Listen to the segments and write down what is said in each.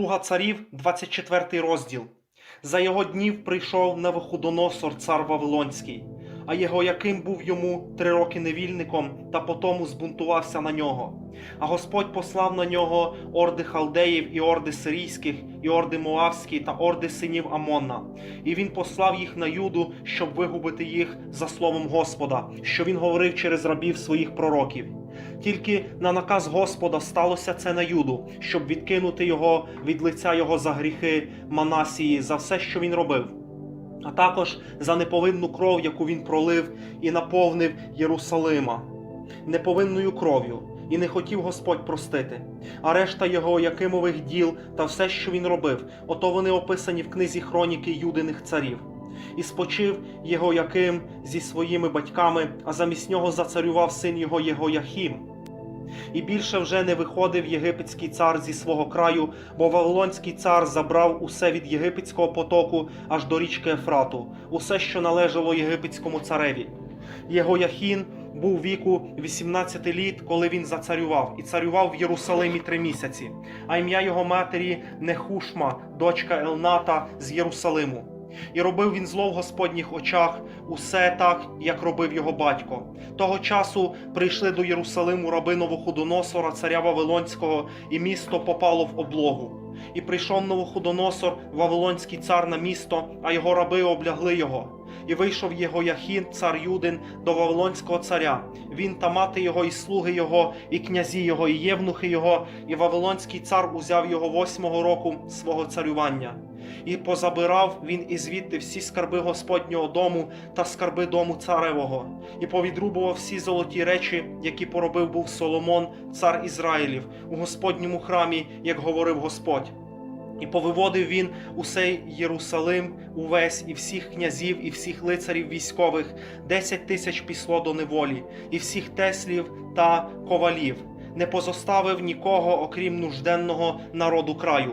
Друга царів, 24 розділ. За його днів прийшов Навуходоносор, цар Вавилонський, а його яким був йому три роки невільником, та потому збунтувався на нього. А Господь послав на нього орди халдеїв і орди сирійських, і орди моавські та орди синів Амонна. І він послав їх на Юду, щоб вигубити їх за словом Господа, що він говорив через рабів своїх пророків. Тільки на наказ Господа сталося це на Юду, щоб відкинути його від лиця його за гріхи Манасії, за все, що він робив, а також за неповинну кров, яку він пролив і наповнив Єрусалима, неповинною кров'ю, і не хотів Господь простити. А решта його Якимових діл та все, що він робив, ото вони описані в книзі хроніки Юдиних царів. І спочив його Яким зі своїми батьками, а замість нього зацарював син його Єгояхім. І більше вже не виходив єгипетський цар зі свого краю, бо Вавилонський цар забрав усе від єгипетського потоку аж до річки Ефрату, усе, що належало єгипетському цареві. Єгояхін був віку 18 літ, коли він зацарював, і царював в Єрусалимі три місяці. А ім'я його матері Нехушма, дочка Елната з Єрусалиму. І робив він зло в Господніх очах, усе так, як робив його батько. Того часу прийшли до Єрусалиму раби Новохудоносора, царя Вавилонського, і місто попало в облогу. І прийшов Новохудоносор, Вавилонський цар на місто, а його раби облягли його. І вийшов його Яхін, цар Юдин, до Вавилонського царя. Він та мати його, і слуги його, і князі його, і євнухи його, і Вавилонський цар узяв його восьмого року свого царювання. І позабирав він і звідти всі скарби Господнього дому та скарби дому царевого, і повідрубував всі золоті речі, які поробив був Соломон, цар Ізраїлів, у Господньому храмі, як говорив Господь. І повиводив він усей Єрусалим увесь, і всіх князів, і всіх лицарів військових, десять тисяч післо до неволі, і всіх теслів та ковалів, не позоставив нікого, окрім нужденного народу краю.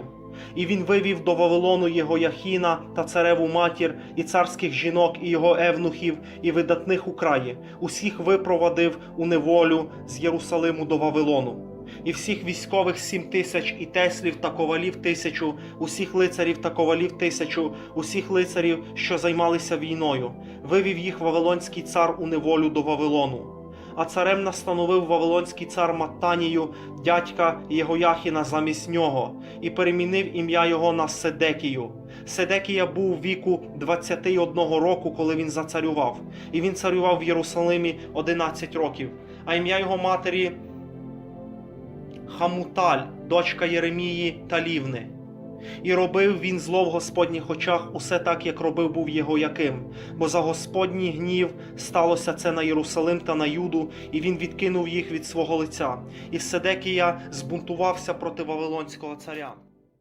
І він вивів до Вавилону його Яхіна та цареву матір, і царських жінок, і його евнухів, і видатних у краї, усіх випровадив у неволю з Єрусалиму до Вавилону. І всіх військових сім тисяч, і теслів та ковалів тисячу, усіх лицарів та ковалів тисячу, усіх лицарів, що займалися війною, вивів їх Вавилонський цар у неволю до Вавилону. А царем настановив Вавилонський цар Маттанію, дядька Єгояхіна замість нього, і перемінив ім'я його на Седекію. Седекія був віку 21 року, коли він зацарював, і він царював в Єрусалимі 11 років, а ім'я його матері Хамуталь, дочка Єремії та Лівни. І робив він зло в Господніх очах усе так, як робив був його яким, бо за Господній гнів сталося це на Єрусалим та на Юду, і він відкинув їх від свого лиця. І Седекія збунтувався проти Вавилонського царя.